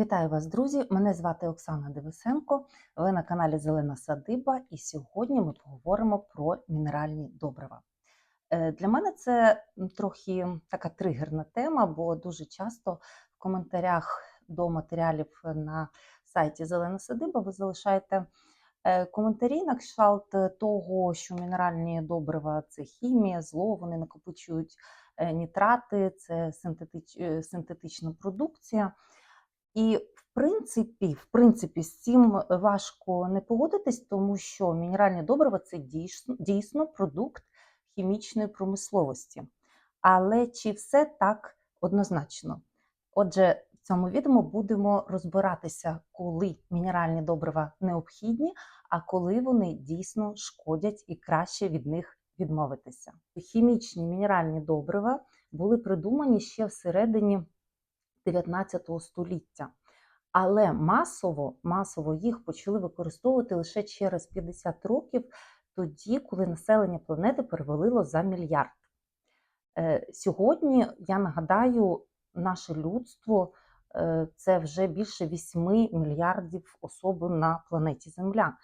Вітаю вас, друзі! Мене звати Оксана Девисенко. Ви на каналі Зелена Садиба, і сьогодні ми поговоримо про мінеральні добрива. Е, Для мене це трохи така тригерна тема, бо дуже часто в коментарях до матеріалів на сайті Зелена Садиба ви залишаєте е, коментарі на кшталт того, що мінеральні добрива це хімія, зло, вони накопичують е, нітрати, це синтетич, синтетична продукція. І в принципі, в принципі, з цим важко не погодитись, тому що мінеральні добрива це дійсно, дійсно продукт хімічної промисловості. Але чи все так однозначно? Отже, в цьому відео будемо розбиратися, коли мінеральні добрива необхідні, а коли вони дійсно шкодять і краще від них відмовитися. Хімічні мінеральні добрива були придумані ще всередині 19 століття. Але масово, масово їх почали використовувати лише через 50 років, тоді, коли населення планети перевалило за мільярд. Е, Сьогодні, я нагадаю, наше людство е, це вже більше 8 мільярдів особи на планеті Земля.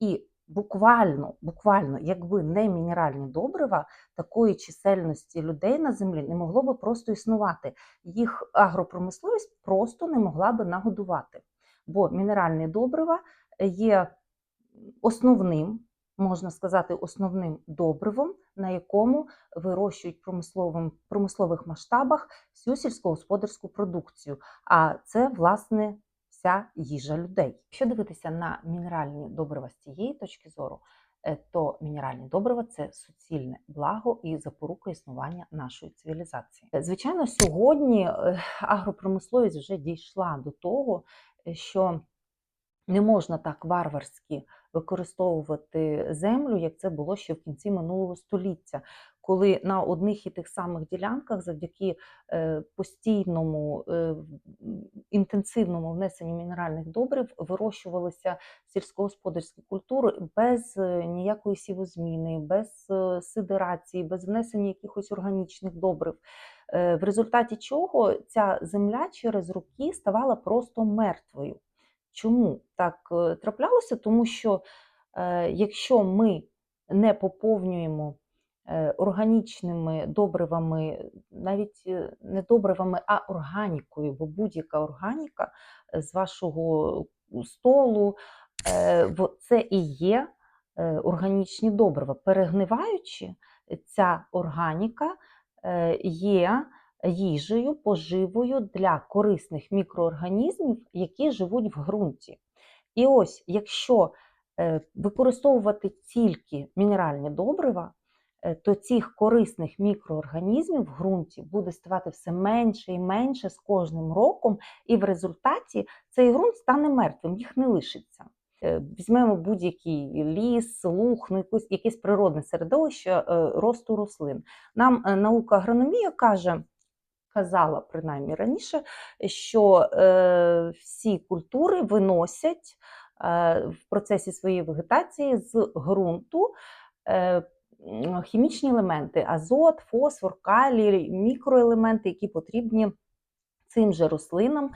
І буквально, буквально, якби не мінеральні добрива, такої чисельності людей на землі не могло би просто існувати. Їх агропромисловість просто не могла би нагодувати. Бо мінеральні добрива є основним, можна сказати, основним добривом, на якому вирощують промисловим, промислових масштабах всю сільськогосподарську продукцію. А це, власне, вся їжа людей. Якщо дивитися на мінеральні добрива з цієї точки зору, е, то мінеральні добрива це суцільне благо і запорука існування нашої цивілізації. Е, Звичайно, сьогодні е, агропромисловість вже дійшла до того, що не можна так варварськи використовувати землю, як це було ще в кінці минулого століття, коли на одних і тих самих ділянках, завдяки е, постійному е, інтенсивному внесенню мінеральних добрив, вирощувалися сільськогосподарські культури без е, ніякої сівозміни, без сидерації, без внесення якихось органічних добрив. В результаті чого ця земля через роки ставала просто мертвою. Чому так е, траплялося? Тому що е, якщо ми не поповнюємо е, органічними добривами, навіть не добривами, а органікою, бо будь-яка органіка з вашого столу, це і є органічні добрива. Перегниваючи, ця органіка є їжею, поживою для корисних мікроорганізмів, які живуть в ґрунті. І ось, якщо е, використовувати тільки мінеральні добрива, е, то цих корисних мікроорганізмів в ґрунті буде ставати все менше і менше з кожним роком, і в результаті цей ґрунт стане мертвим, їх не лишиться. Е, Візьмемо будь-який ліс, луг, ну, якесь природне середовище росту рослин. Нам наука агрономія каже, казала принаймні раніше, що е, всі культури виносять е, в процесі своєї вегетації з ґрунту е, хімічні елементи: азот, фосфор, калій, мікроелементи, які потрібні цим же рослинам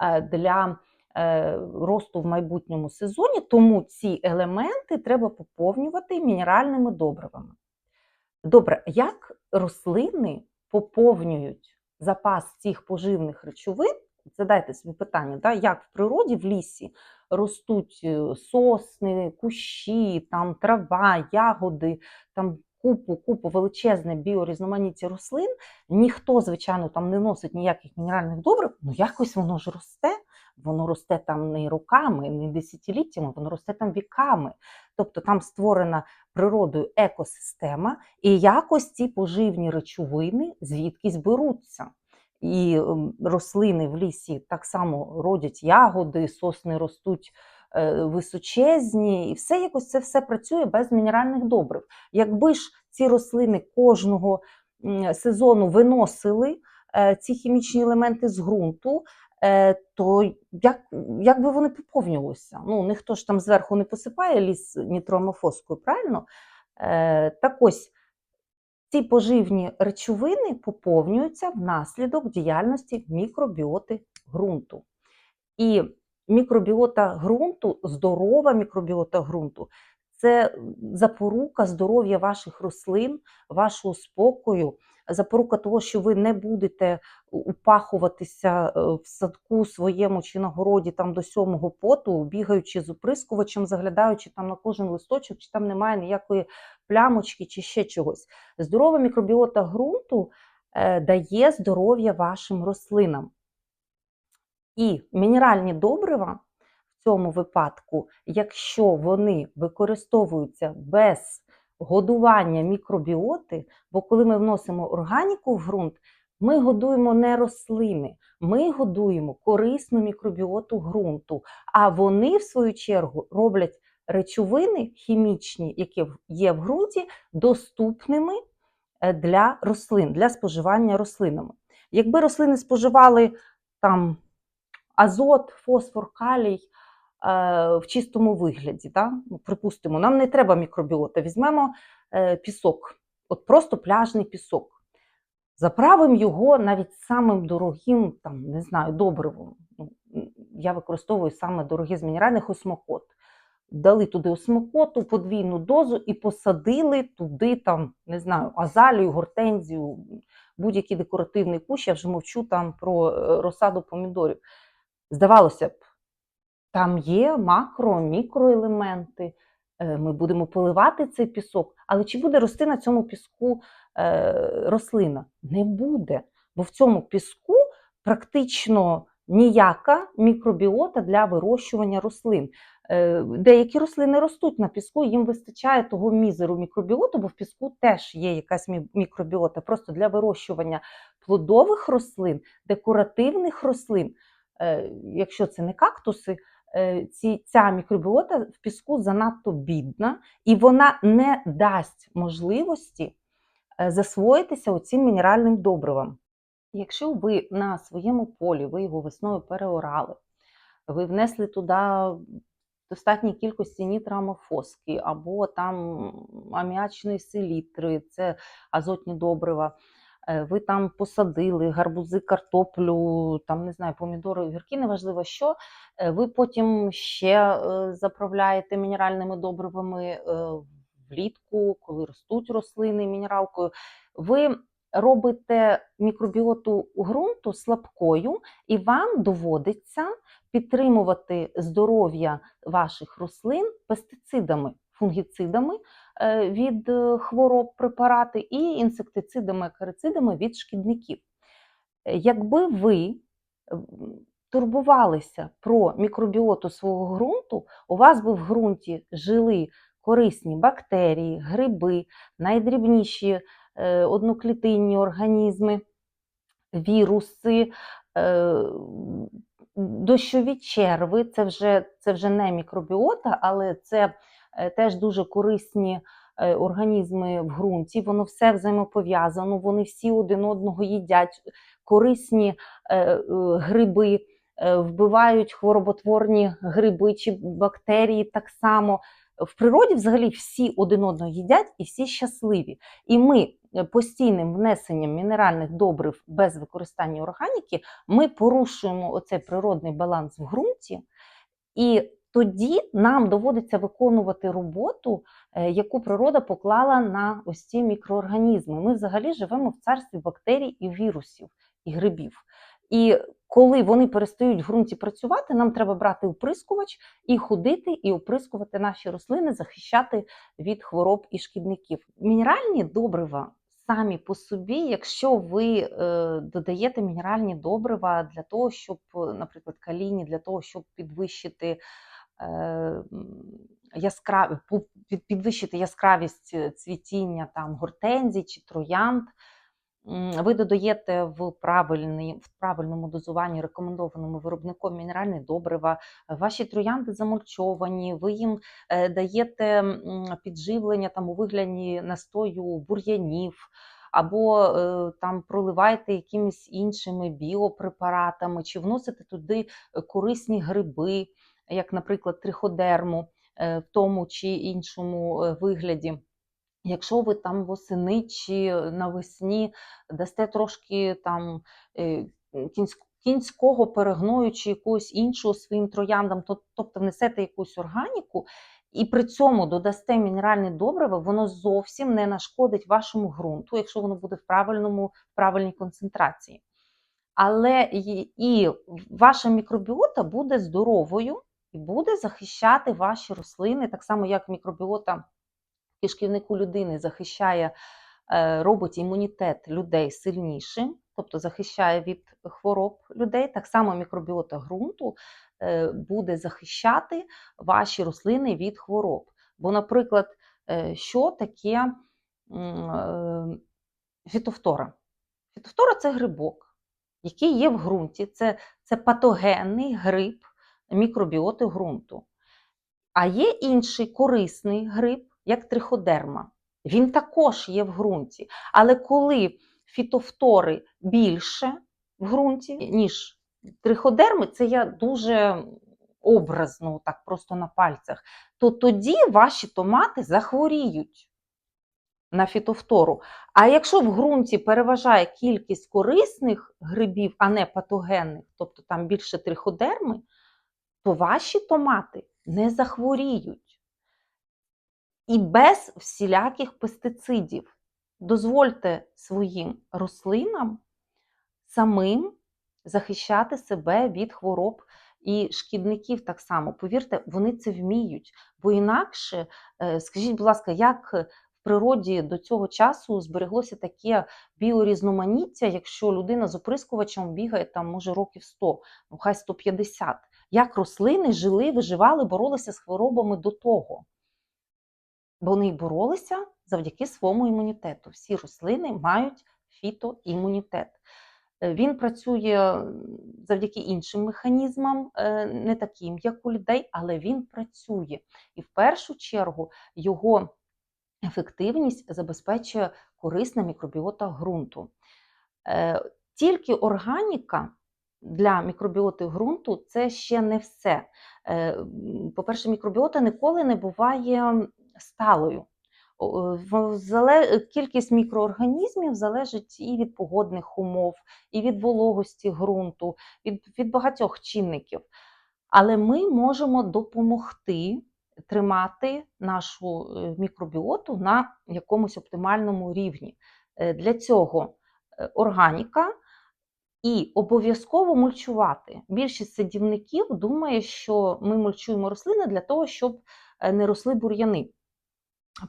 е, для е, росту в майбутньому сезоні. Тому ці елементи треба поповнювати мінеральними добривами. Добре, як рослини поповнюють запас цих поживних речовин? Задайте собі питання, да, як в природі в лісі ростуть е, сосни, кущі, там трава, ягоди, там купу, купу величезне біорізноманіття рослин. Ніхто, звичайно, там не носить ніяких мінеральних добрив, ну якось воно ж росте. Воно росте там не роками, не десятиліттями, воно росте там віками. Тобто там створена природою екосистема, і якось ці поживні речовини звідкись беруться. І ем, рослини в лісі так само родять ягоди, сосни ростуть е, височезні, і все якось це все працює без мінеральних добрив. Якби ж ці рослини кожного сезону виносили е, ці хімічні елементи з ґрунту, то як, як би вони поповнювалися? Ну, ніхто ж там зверху не посипає ліс нітроамофоскою, правильно? Е, так ось ці поживні речовини поповнюються внаслідок діяльності мікробіоти ґрунту. І мікробіота ґрунту, здорова мікробіота ґрунту це запорука здоров'я ваших рослин, вашого спокою, запорука того, що ви не будете упахуватися е, в садку своєму чи на городі там до сьомого поту, бігаючи з оприскувачем, заглядаючи там на кожен листочок, чи там немає ніякої плямочки чи ще чогось. Здорова мікробіота ґрунту е, дає здоров'я вашим рослинам. І мінеральні добрива в цьому випадку, якщо вони використовуються без годування мікробіоти, бо коли ми вносимо органіку в ґрунт, ми годуємо не рослини, ми годуємо корисну мікробіоту ґрунту, а вони, в свою чергу, роблять речовини хімічні, які є в ґрунті, доступними е, для рослин, для споживання рослинами. Якби рослини споживали там азот, фосфор, калій в чистому вигляді. Да? Ну, Припустимо, нам не треба мікробіота, візьмемо е, пісок, от просто пляжний пісок. Заправимо його навіть самим дорогим, там, не знаю, добривом. Ну, Я використовую саме дорогі з мінеральних осмокот. Дали туди осмокоту, подвійну дозу і посадили туди, там, не знаю, азалію, гортензію, будь-який декоративний кущ, я вже мовчу там про е, розсаду помідорів. Здавалося б, там є макро, мікроелементи, е, ми будемо поливати цей пісок, але чи буде рости на цьому піску е, рослина? Не буде, бо в цьому піску практично ніяка мікробіота для вирощування рослин. Е, деякі рослини ростуть на піску, їм вистачає того мізеру мікробіоту, бо в піску теж є якась мікробіота. Просто для вирощування плодових рослин, декоративних рослин, якщо це не кактуси, ці, ця мікробіота в піску занадто бідна, і вона не дасть можливості засвоїтися оцим мінеральним добривам. Якщо ви на своєму полі, ви його весною переорали, ви внесли туди достатній кількості нітрамофоски або там аміачної селітри, це азотні добрива. Е, ви там посадили гарбузи, картоплю, там не знаю, помідори, огірки, неважливо що. Е, ви потім ще е, заправляєте мінеральними добривами влітку, коли ростуть рослини мінералкою. Ви робите мікробіоту ґрунту слабкою, і вам доводиться підтримувати здоров'я ваших рослин пестицидами, фунгіцидами е, від е, хвороб препарати і інсектицидами, акарицидами від шкідників. Якби ви турбувалися про мікробіоту свого ґрунту, у вас би в ґрунті жили корисні бактерії, гриби, найдрібніші е, одноклітинні організми, віруси, дощові черви це вже це вже не мікробіота, але це е, теж дуже корисні е, організми в ґрунті. Воно все взаємопов'язано, вони всі один одного їдять, корисні е, гриби. Вбивають хвороботворні гриби чи бактерії так само. В природі взагалі всі один одного їдять і всі щасливі. І ми Е, постійним внесенням мінеральних добрив без використання органіки, ми порушуємо оцей природний баланс в ґрунті, і тоді нам доводиться виконувати роботу, е, яку природа поклала на ось ці мікроорганізми. Ми взагалі живемо в царстві бактерій і вірусів і грибів. І коли вони перестають в ґрунті працювати, нам треба брати оприскувач і ходити, і оприскувати наші рослини, захищати від хвороб і шкідників. Мінеральні добрива самі по собі, якщо ви е, додаєте мінеральні добрива для того, щоб, наприклад, каліні, для того, щоб підвищити яскраві, підвищити яскравість цвітіння там гортензій чи троянд. Ви додаєте в правильний, в правильному дозуванні рекомендованому виробником мінеральні добрива, ваші троянди замульчовані, ви їм е, даєте підживлення там у вигляді настою бур'янів, або е, там проливаєте якимись іншими біопрепаратами, чи вносите туди е, корисні гриби, як, наприклад, триходерму в тому чи іншому вигляді. Якщо ви там восени чи навесні дасте трошки там е, кінського перегною чи якогось іншого своїм трояндам, то- тобто внесете якусь органіку, і при цьому додасте мінеральне добриво, воно зовсім не нашкодить вашому ґрунту, якщо воно буде в правильному, в правильній концентрації. Але і, і ваша мікробіота буде здоровою буде захищати ваші рослини, так само, як мікробіота кишківнику людини захищає, е, робить імунітет людей сильнішим, тобто захищає від хвороб людей. Так само мікробіота ґрунту е, буде захищати ваші рослини від хвороб. Бо, наприклад, е, що таке фітофтора? Фітофтора це грибок, який є в ґрунті. Це, це патогенний гриб мікробіоти ґрунту. А є інший корисний гриб, як триходерма. Він також є в ґрунті. Але коли фітофтори більше в ґрунті, ніж триходерми, це я дуже образно, так просто на пальцях, то тоді ваші томати захворіють на фітофтору. А якщо в ґрунті переважає кількість корисних грибів, а не патогенних, тобто там більше триходерми, то ваші томати не захворіють. І без всіляких пестицидів. Дозвольте своїм рослинам самим захищати себе від хвороб і шкідників так само. Повірте, вони це вміють. Бо інакше, е, скажіть, будь ласка, як в природі до цього часу збереглося таке біорізноманіття, якщо людина з оприскувачем бігає там, може, років 100, ну хай 150. Як рослини жили, виживали, боролися з хворобами до того? Бо вони боролися завдяки своєму імунітету. Всі рослини мають фітоімунітет. Е, Він працює завдяки іншим механізмам, е, не таким, як у людей, але він працює. І в першу чергу його ефективність забезпечує корисна мікробіота ґрунту. Е, Тільки органіка для мікробіоти ґрунту це ще не все. Е, По-перше, мікробіота ніколи не буває сталою. Кількість мікроорганізмів залежить і від погодних умов, і від вологості ґрунту, від, багатьох чинників. Але ми можемо допомогти тримати нашу е, мікробіоту на якомусь оптимальному рівні. Е, Для цього органіка і обов'язково мульчувати. Більшість садівників думає, що ми мульчуємо рослини для того, щоб е, не росли бур'яни.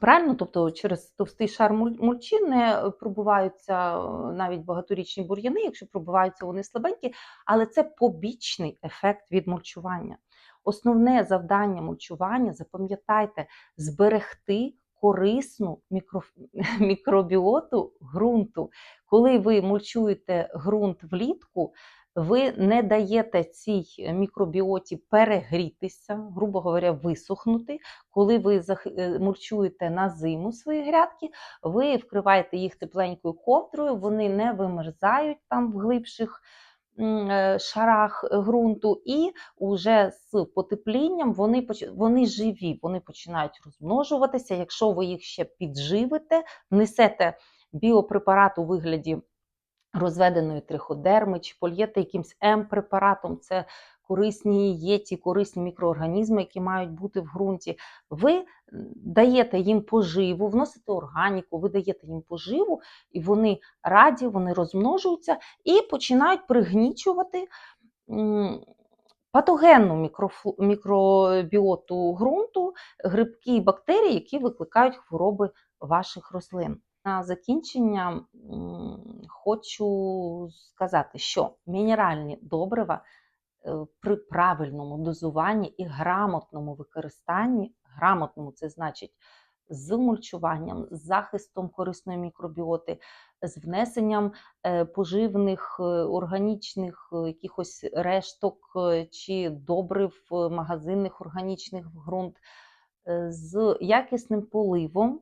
Правильно, тобто через товстий шар муль- мульчі не пробуваються е, навіть багаторічні бур'яни, якщо пробуваються вони слабенькі, але це побічний ефект від мульчування. Основне завдання мульчування, запам'ятайте, зберегти корисну мікро... мікробіоту ґрунту. Коли ви мульчуєте ґрунт влітку, ви не даєте цій мікробіоті перегрітися, грубо говоря, висохнути. Коли ви е, мульчуєте на зиму свої грядки, ви вкриваєте їх тепленькою ковдрою, вони не вимерзають там в глибших шарах ґрунту, і уже з потеплінням вони, вони живі, вони починають розмножуватися. Якщо ви їх ще підживите, внесете біопрепарат у вигляді розведеної триходерми чи польєте якимсь М-препаратом, це корисні є ті корисні мікроорганізми, які мають бути в ґрунті. Ви даєте їм поживу, вносите органіку, ви даєте їм поживу, і вони раді, вони розмножуються і починають пригнічувати. Патогенну мікробіоту ґрунту, грибки і бактерії, які викликають хвороби ваших рослин. На закінчення хочу сказати, що мінеральні добрива при правильному дозуванні і грамотному використанні, грамотному це значить з мульчуванням, з захистом корисної мікробіоти, з внесенням е, поживних е, органічних е, якихось решток е, чи добрив е, магазинних органічних в ґрунт, е, з якісним поливом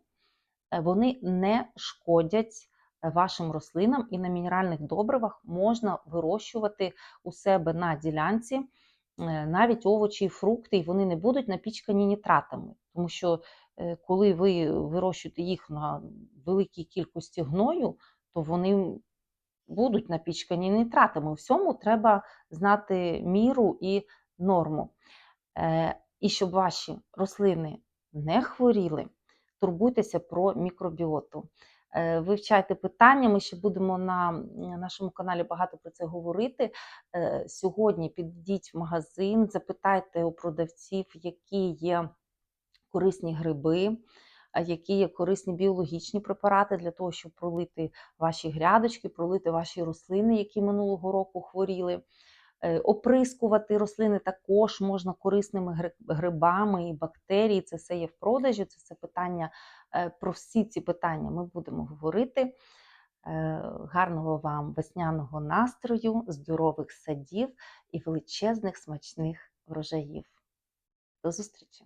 е, вони не шкодять е, вашим рослинам і на мінеральних добривах можна вирощувати у себе на ділянці е, навіть овочі і фрукти, і вони не будуть напічкані нітратами. Тому що е, коли ви вирощуєте їх на великій кількості гною, то вони будуть напічкані нітратами. У всьому треба знати міру і норму. Е, І щоб ваші рослини не хворіли, турбуйтеся про мікробіоту. Е, Вивчайте питання, ми ще будемо на нашому каналі багато про це говорити. Е, Сьогодні підійдіть в магазин, запитайте у продавців, які є корисні гриби, які є корисні біологічні препарати для того, щоб пролити ваші грядочки, пролити ваші рослини, які минулого року хворіли. Е, Оприскувати рослини також можна корисними грибами і бактерії. Це все є в продажі. Це все питання е, про всі ці питання ми будемо говорити. Е, Гарного вам весняного настрою, здорових садів і величезних смачних врожаїв. До зустрічі!